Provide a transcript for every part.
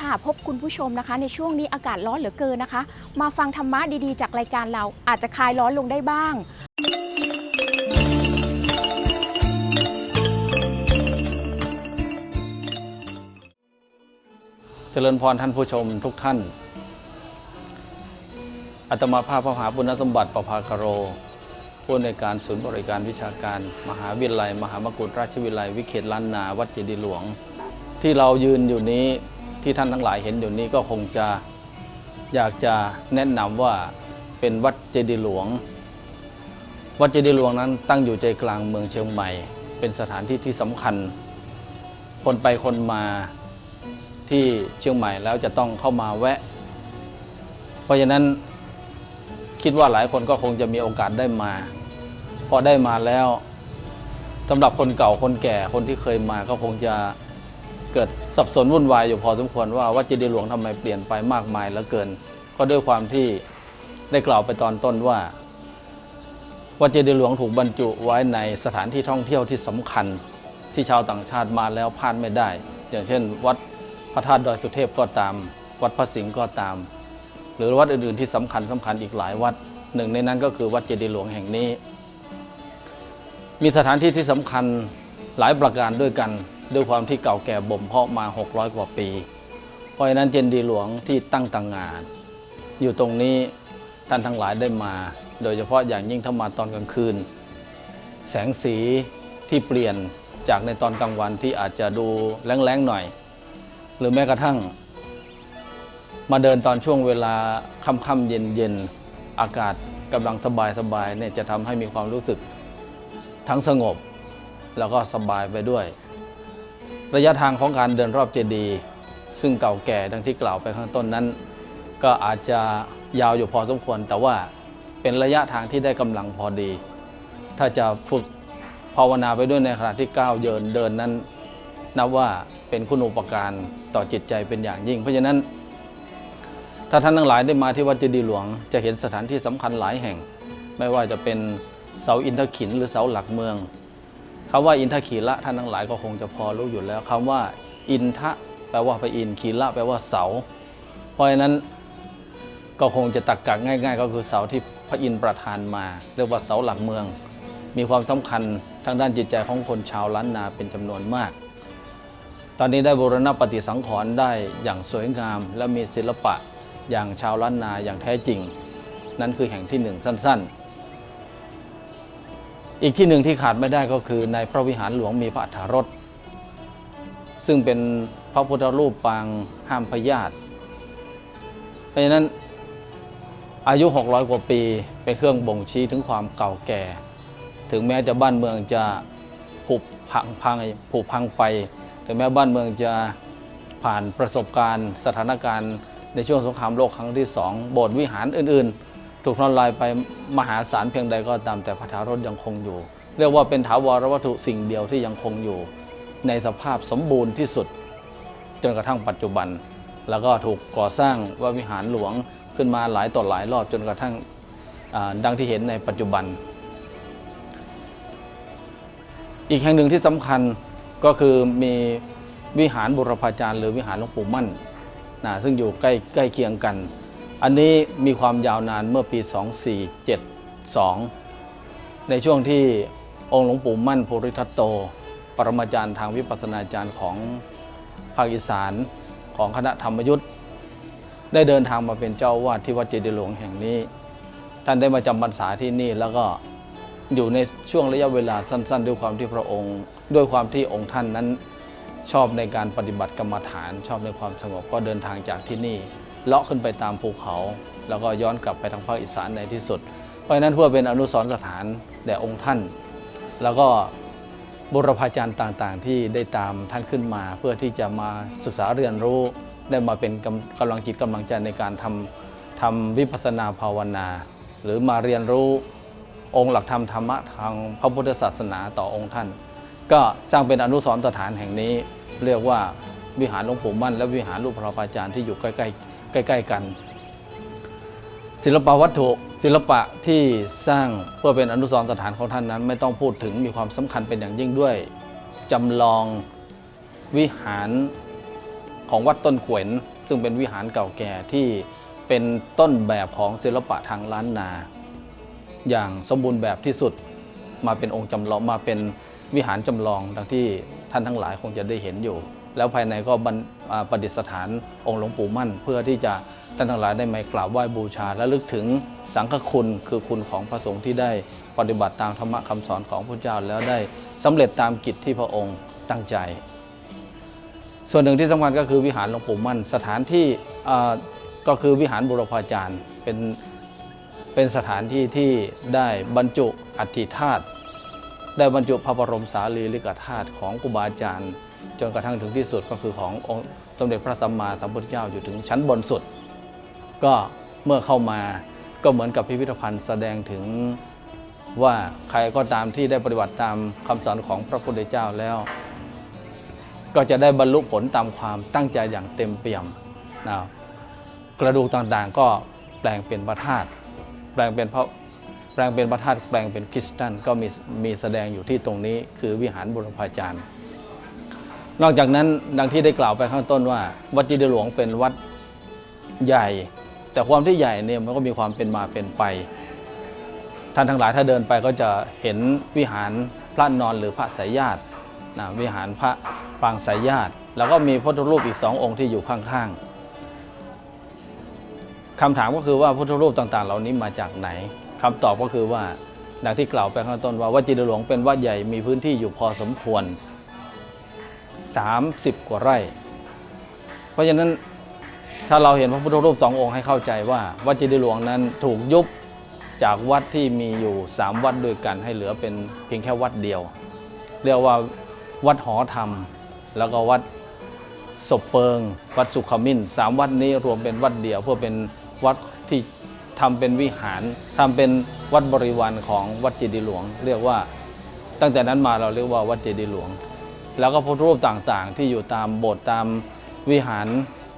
ค่ะ พบคุณผู้ชมนะคะ ในช่วงนี้อากาศร้อนเหลือเกินนะคะ มาฟังธรรมะดีๆ จากรายการเราอาจจะคลายร้อนลงได้บ้าง เจริญพรท่านผู้ชมทุกท่าน อัตมาภาพพระมหาบุญสมบัติประภาคโร ผู้ในการศูนย์บริการวิชาการ มหาวิทยาลัย มหามกุฏราชวิทยาลัย วิเขตล้านนา วัดเจดีย์หลวง ที่เรายืนอยู่นี้ ที่ท่านทั้งหลายเห็นอยู่นี้ก็คงจะอยากจะแนะนำว่าเป็นวัดเจดีย์หลวง วัดเจดีย์หลวงนั้นตั้งอยู่ใจกลางเมืองเชียงใหม่ เป็นสถานที่ที่สำคัญ คนไปคนมาที่เชียงใหม่แล้วจะต้องเข้ามาแวะ เพราะฉะนั้นคิดว่าหลายคนก็คงจะมีโอกาสได้มาพอได้มาแล้วสำหรับคนเก่าคนแก่คนที่เคยมาก็คงจะ เกิดสับสนวุ่นวายอยู่พอสมควรว่าวัดเจดีย์หลวงทำไมเปลี่ยนไปมากมายเหลือเกิน ก็ด้วยความที่ได้กล่าวไปตอนต้นว่า วัดเจดีย์หลวงถูกบรรจุไว้ในสถานที่ท่องเที่ยวที่สำคัญที่ชาวต่างชาติมาแล้วพลาดไม่ได้ อย่างเช่น วัดพระธาตุดอยสุเทพก็ตาม วัดพระสิงห์ก็ตาม หรือวัดอื่นๆที่สำคัญสำคัญอีกหลายวัดหนึ่งในนั้นก็คือวัดเจดีย์หลวงแห่งนี้ มีสถานที่ที่สำคัญหลายประการด้วยกัน ด้วยความที่เก่าแก่บ่มเพาะมา 600 กว่าปี เพราะฉะนั้นเจดีย์หลวงที่ตั้งต่างงาน อยู่ตรงนี้ท่านทั้งหลายได้มา โดยเฉพาะอย่างยิ่งถ้ามาตอนกลางคืน แสงสีที่เปลี่ยนจากในตอนกลางวันที่อาจจะดูแรงๆหน่อย หรือแม้กระทั่ง มาเดินตอนช่วงเวลาค่ำๆเย็นๆอากาศกำลังสบายๆเนี่ยจะทำให้มีความรู้สึกทั้งสงบ แล้วก็สบายไปด้วย ระยะทางของการเดินรอบเจดีย์ซึ่งเก่าแก่ดังที่กล่าวไปข้างต้นนั้น ก็อาจจะยาวอยู่พอสมควร แต่ว่าเป็นระยะทางที่ได้กำลังพอดี ถ้าจะฝึกภาวนาไปด้วยในขณะที่ก้าวเยินเดินนั้น นับว่าเป็นคุณูปการต่อจิตใจเป็นอย่างยิ่ง เพราะฉะนั้น ถ้าท่านทั้งหลายได้มาที่วัดเจดีย์หลวง จะเห็นสถานที่สำคัญหลายแห่ง ไม่ว่าจะเป็นเสาอินทขินหรือเสาหลักเมือง คำว่าอินทขีละท่านทั้งหลายก็คงจะพอรู้อยู่แล้วคำว่าอินทะแปลว่าพระอินทร์ขีละแปลว่าเสา เพราะฉะนั้นก็คงจะตักกักง่าย ๆ ก็คือเสาที่พระอินทร์ประทานมา เรียกว่าเสาหลักเมือง มีความสำคัญทางด้านจิตใจของคนชาวล้านนาเป็นจำนวนมาก ตอนนี้ได้บูรณะปฏิสังขรณ์ได้อย่างสวยงาม และมีศิลปะอย่างชาวล้านนาอย่างแท้จริง นั่นคือแห่งที่หนึ่งสั้น ๆ อีกที่หนึ่งที่ขาดไม่ได้ก็คือในพระวิหารหลวงมีพระอัฐารถซึ่งเป็นพระพุทธรูปปางห้ามพยาธิเพราะฉะนั้นอายุ 600 กว่าปีเป็นเครื่องบ่งชี้ถึงความเก่าแก่ ถึงแม้จะบ้านเมืองจะผุพังพังผุพังไป ถึงแม้บ้านเมืองจะผ่านประสบการณ์ สถานการณ์ในช่วงสงครามโลกครั้งที่สองโบสถ์วิหารอื่นๆ ถูกทำลายไปมหาศาลเพียงใดก็ตามแต่พระธารถยังคงอยู่ เรียกว่าเป็นถาวรวัตถุสิ่งเดียวที่ยังคงอยู่ ในสภาพสมบูรณ์ที่สุด จนกระทั่งปัจจุบัน แล้วก็ถูกก่อสร้างว่าวิหารหลวงขึ้นมาหลายต่อหลายรอบจนกระทั่งดังที่เห็นในปัจจุบัน อีกแห่งหนึ่งที่สำคัญก็คือมีวิหารบุรพาจารย์หรือวิหารหลวงปู่มั่นนะซึ่งอยู่ใกล้ใกล้เคียงกัน อันนี้มีความยาวนานเมื่อปี 2472 ในช่วงที่องค์หลวงปู่มั่นภูริทัตโต ปรมาจารย์ทางวิปัสสนาจารย์ของภาคอีสานของคณะธรรมยุทธ์ได้เดินทางมาเป็นเจ้าวาดที่วัดเจดีย์หลวงแห่งนี้ ท่านได้มาจำพรรษาที่นี่แล้วก็อยู่ในช่วงระยะเวลาสั้น ๆ ด้วยความที่พระองค์ ด้วยความที่องค์ท่านนั้นชอบในการปฏิบัติกรรมฐาน ชอบในความสงบก็เดินทางจากที่นี่ เลาะขึ้นไปตามภูเขา แล้วก็ย้อนกลับไปทางภาคอีสานในที่สุด เพราะฉะนั้นเพื่อเป็นอนุสรณ์สถานแด่องค์ท่าน แล้วก็บุรพาจารย์ต่างๆ ที่ได้ตามท่านขึ้นมา เพื่อที่จะมาศึกษาเรียนรู้ได้มาเป็นกำกำลังจิตกำลังใจในการทำทำวิปัสสนาภาวนา หรือมาเรียนรู้องค์หลักธรรมธรรมะทางพระพุทธศาสนาต่อองค์ท่าน ก็สร้างเป็นอนุสรณ์สถานแห่งนี้ เรียกว่าวิหารหลวงปู่มั่น และวิหารลูกพระพาจารย์ที่อยู่ใกล้ ๆ ใกล้ๆกัน ศิลปวัตถุศิลปะที่สร้างเพื่อเป็นอนุสรณ์สถานของท่านนั้น ไม่ต้องพูดถึงมีความสำคัญเป็นอย่างยิ่งด้วยจำลองวิหารของวัดต้นขวนซึ่งเป็นวิหารเก่าแก่ที่เป็นต้นแบบของศิลปะทางล้านนา อย่างสมบูรณ์แบบที่สุดมาเป็นองค์จำลองมาเป็นวิหารจำลองดังที่ท่านทั้งหลายคงจะได้เห็นอยู่ แล้วภายในก็บรรประดิษฐานองค์หลวงปู่มั่น เพื่อที่จะท่านทั้งหลายได้มากราบไหว้บูชา และลึกถึงสังฆคุณคือคุณของพระสงฆ์ที่ได้ปฏิบัติตามธรรมะคำสอนของพระเจ้าแล้วได้สำเร็จตามกิจที่พระองค์ตั้งใจ ส่วนหนึ่งที่สำคัญก็คือวิหารหลวงปู่มั่น สถานที่ก็คือวิหารบุรพาจารย์เป็นเป็นสถานที่ที่ได้บรรจุอัฐิธาตุได้บรรจุพระบรมสารีริกธาตุของครูบาอาจารย์ จนกระทั่งถึงที่สุดก็คือขององค์สมเด็จพระสัมมาสัมพุทธเจ้าอยู่ถึงชั้นบนสุด ก็เมื่อเข้ามาก็เหมือนกับพิพิธภัณฑ์แสดงถึงว่าใครก็ตามที่ได้ปฏิบัติตามคำสอนของพระพุทธเจ้าแล้ว ก็จะได้บรรลุผลตามความตั้งใจอย่างเต็มเปี่ยมนะกระดูกต่างๆก็แปลงเป็นพระธาตุแปลงเป็นพระแปลงเป็นพระธาตุแปลงเป็นคริสตัลก็มีมีแสดงอยู่ที่ตรงนี้ คือวิหารบุรพาจารย์ นอกจากนั้นดังที่ได้กล่าวไปข้างต้นว่า วัดจิตรหลวงเป็นวัดใหญ่ แต่ความที่ใหญ่เนี่ยมันก็มีความเป็นมาเป็นไป ท่านทั้งหลายถ้าเดินไปก็จะเห็นวิหารพระนอนหรือพระสายญาตินะวิหารพระปรางสายญาติ แล้วก็มีพระพุทธรูปอีกสององค์ที่อยู่ข้างๆคำถามก็คือว่าพุทธรูปต่างๆ เหล่านี้มาจากไหนคำตอบก็คือว่าดังที่กล่าวไปข้างต้นว่าวัดจิตรหลวงเป็นวัดใหญ่มีพื้นที่อยู่พอสมควร 30 กว่าไร่ เพราะฉะนั้นถ้าเราเห็นพระพุทธรูปสององค์ให้เข้าใจว่า วัดจิตรหลวงนั้นถูกยุบจากวัดที่มีอยู่ 3 วัดด้วยกันให้เหลือเป็นเพียงแค่วัดเดียว เรียกว่าวัดหอธรรม แล้วก็วัดศพเปิง วัดสุขมินสามวัดนี้รวมเป็นวัดเดียว เพื่อเป็นวัดที่ทำเป็นวิหารทำเป็นวัดบริวารของวัดเจดีย์หลวง เรียกว่าตั้งแต่นั้นมาเราเรียกว่าวัดเจดีย์หลวง แล้วก็พระรูปต่างๆ ที่อยู่ตามโบสถ์ตามวิหาร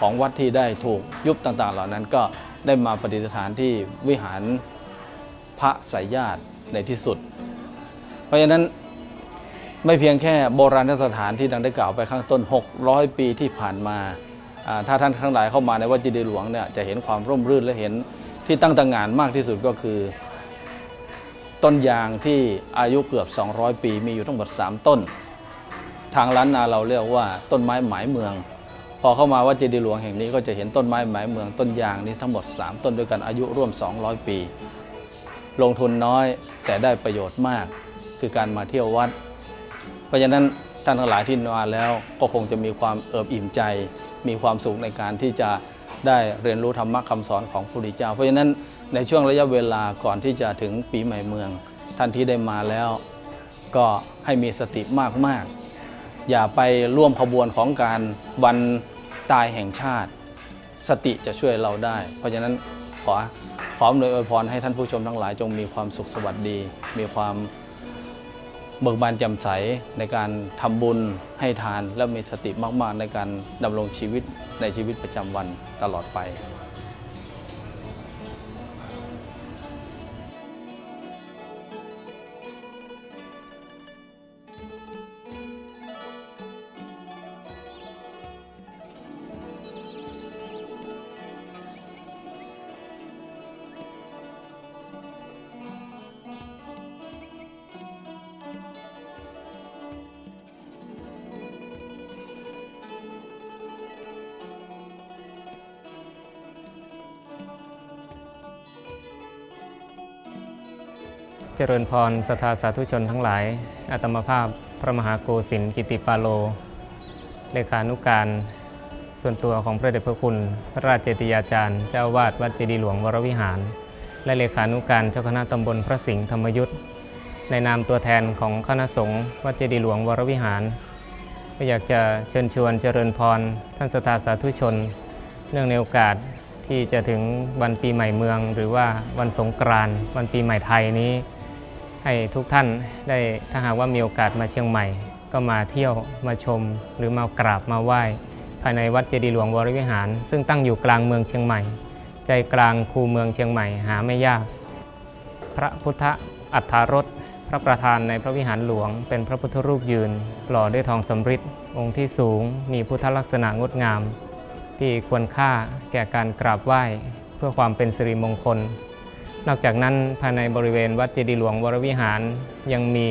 ของวัดที่ได้ถูกยุบต่างๆ เหล่านั้นก็ได้มาประดิษฐานที่วิหารพระสายญาติในที่สุด เพราะฉะนั้นไม่เพียงแค่โบราณสถานที่ดังได้กล่าวไปข้างต้น 600 ปีที่ผ่านมา ถ้าท่านทั้งหลายเข้ามาในวัดเจดีย์หลวงเนี่ยจะเห็นความร่มรื่นและเห็นที่ตั้งต่างานมากที่สุดก็คือ ต้นยางที่อายุเกือบ 200 ปีมีอยู่ทั้งหมด 3 ต้น ทางล้านนาเราเรียกว่าต้นไม้หมายเมือง พอเข้ามาวัดเจดีย์หลวงแห่งนี้ก็จะเห็นต้นไม้หมายเมืองต้นยางนี้ทั้งหมด 3 ต้นด้วยกันอายุร่วม 200 ปี ลงทุนน้อยแต่ได้ประโยชน์มาก คือการมาเที่ยววัด เพราะฉะนั้นท่านทั้งหลายที่มาแล้วก็คงจะมีความเอิบอิ่มใจ มีความสุขในการที่จะได้เรียนรู้ธรรมะคำสอนของพระพุทธเจ้า เพราะฉะนั้นในช่วงระยะเวลาก่อนที่จะถึงปีใหม่เมือง ท่านที่ได้มาแล้วก็ให้มีสติมากๆ อย่าไปร่วมขบวนของการวันตายแห่งชาติ สติจะช่วยเราได้ เพราะฉะนั้นขอขออำนวยอวยพรให้ท่านผู้ชมทั้งหลายจงมีความสุขสวัสดี มีความเบิกบานแจ่มใสในการทำบุญให้ทานและมีสติมาก ๆ ในการดำรงชีวิตในชีวิตประจำวันตลอดไป เจริญพรสถาสาธุชนทั้งหลาย อาตมาภาพพระมหาโกสินกิติปาโล เลขานุการ ส่วนตัวของพระเดชพระคุณ พระราชเจติยาจารย์ เจ้าวาดวัดเจดีหลวงวรวิหาร และเลขานุการเจ้าคณะตำบลพระสิงห์ธรรมยุทธในนามตัวแทนของคณะสงฆ์วัดเจดีหลวงวรวิหาร ก็อยากจะเชิญชวนเจริญพรท่านสถาสาธุชน เนื่องในโอกาสที่จะถึงวันปีใหม่เมือง หรือว่าวันสงกรานต์วันปีใหม่ไทยนี้ ให้ทุกท่านได้ถ้าหากว่ามีโอกาสมาเชียงใหม่ ก็มาเที่ยวมาชม หรือมากราบมาไหว้ ภายในวัดเจดีย์หลวงวรวิหาร ซึ่งตั้งอยู่กลางเมืองเชียงใหม่ ใจกลางคูเมืองเชียงใหม่หาไม่ยาก พระพุทธอัฏฐารถพระประธานในพระวิหารหลวง เป็นพระพุทธรูปยืน หล่อด้วยทองสำริดองค์ที่สูง มีพุทธลักษณะงดงาม ที่ควรค่าแก่การกราบไหว้ เพื่อความเป็นสิริมงคล นอกจากนั้นภายในบริเวณวัดเจดีย์หลวงวรวิหารยังมี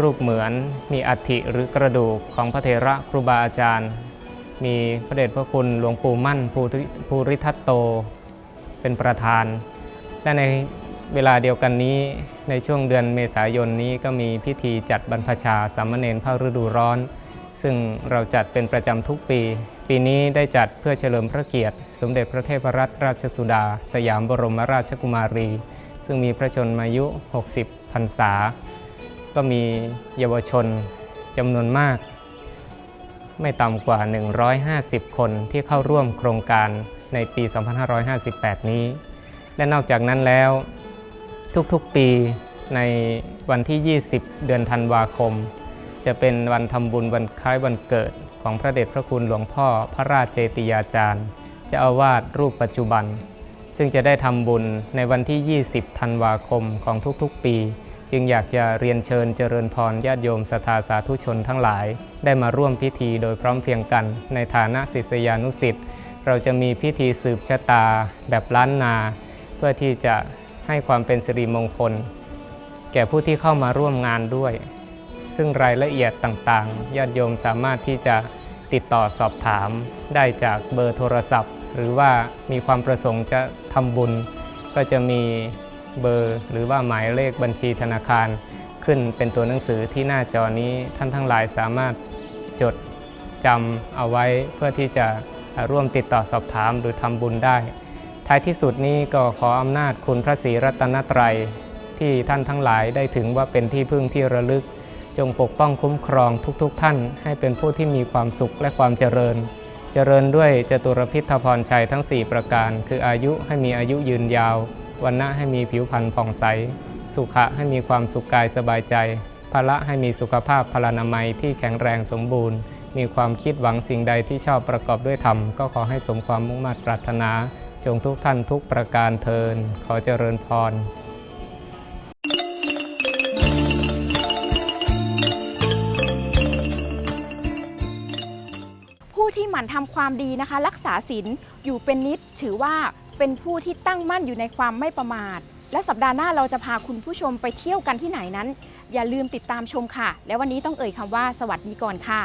รูปเหมือน มีอัฐิหรือกระดูกของพระเถระครูบาอาจารย์ มีพระเดชพระคุณหลวงปู่มั่นภูริทัตโต เป็นประธาน และในเวลาเดียวกันนี้ในช่วงเดือนเมษายนนี้ก็มีพิธีจัดบรรพชาสามเณรภาฤดูร้อน ซึ่งเราจัดเป็นประจำทุกปี ปีนี้ได้จัดเพื่อเฉลิมพระเกียรติ สมเด็จพระเทพรัตนราชสุดา สยามบรมราชกุมารี ซึ่งมีพระชนมายุ 60 พรรษา ก็มีเยาวชนจำนวนมาก ไม่ต่ำกว่า 150 คนที่เข้าร่วมโครงการในปี 2558 นี้ และนอกจากนั้นแล้วทุกๆปีในวันที่ 20 เดือนธันวาคม จะเป็นวันทำบุญวันคล้ายวันเกิด ของพระเดชพระคุณหลวงพ่อพระราชเจติยาจารย์เจ้าอาวาสรูปปัจจุบัน ซึ่งจะได้ทำบุญในวันที่ 20 ธันวาคมของทุกๆปี จึงอยากจะเรียนเชิญเจริญพรญาติโยมสถาสาธุชนทั้งหลาย ได้มาร่วมพิธีโดยพร้อมเพรียงกัน ในฐานะศิษยานุศิษย์เราจะมีพิธีสืบชะตาแบบล้านนา เพื่อที่จะให้ความเป็นสิริมงคล แก่ผู้ที่เข้ามาร่วมงานด้วย ซึ่งรายละเอียดต่างๆญาติโยมสามารถที่จะติดต่อสอบถาม ได้จากเบอร์โทรศัพท์ หรือว่ามีความประสงค์จะทำบุญ ก็จะมีเบอร์หรือว่าหมายเลขบัญชีธนาคาร ขึ้นเป็นตัวหนังสือที่หน้าจอนี้ท่านทั้งหลายสามารถจดจำเอาไว้เพื่อที่จะร่วมติดต่อสอบถามหรือทำบุญได้ ท้ายที่สุดนี้ก็ขออำนาจคุณพระศรีรัตนตรัยที่ท่านทั้งหลายได้ถึงว่าเป็นที่พึ่งที่ระลึก จงปกป้องคุ้มครองทุกๆทท่าน ให้เป็นผู้ที่มีความสุขและความเจริญ เจริญด้วยจตุรพิธพรชัยทั้ง 4 ประการ คืออายุให้มีอายุยืนยาว วันนะให้มีผิวพรรณผ่องใส สุขะให้มีความสุขกายสบายใจพละให้มีสุขภาพพลานามัยที่แข็งแรงสมบูรณ์ มีความคิดหวังสิ่งใดที่ชอบประกอบด้วยธรรม ก็ขอให้สมความมุ่งมั่นปรารถนา จงทุกท่านทุกประการเทิน ขอเจริญพร ที่หมั่นทำความดีนะคะ รักษาศีลอยู่เป็นนิดถือว่าเป็นผู้ที่ตั้งมั่นอยู่ในความไม่ประมาท และสัปดาห์หน้าเราจะพาคุณผู้ชมไปเที่ยวกันที่ไหนนั้น อย่าลืมติดตามชมค่ะ และวันนี้ต้องเอ่ยคำว่าสวัสดีก่อนค่ะ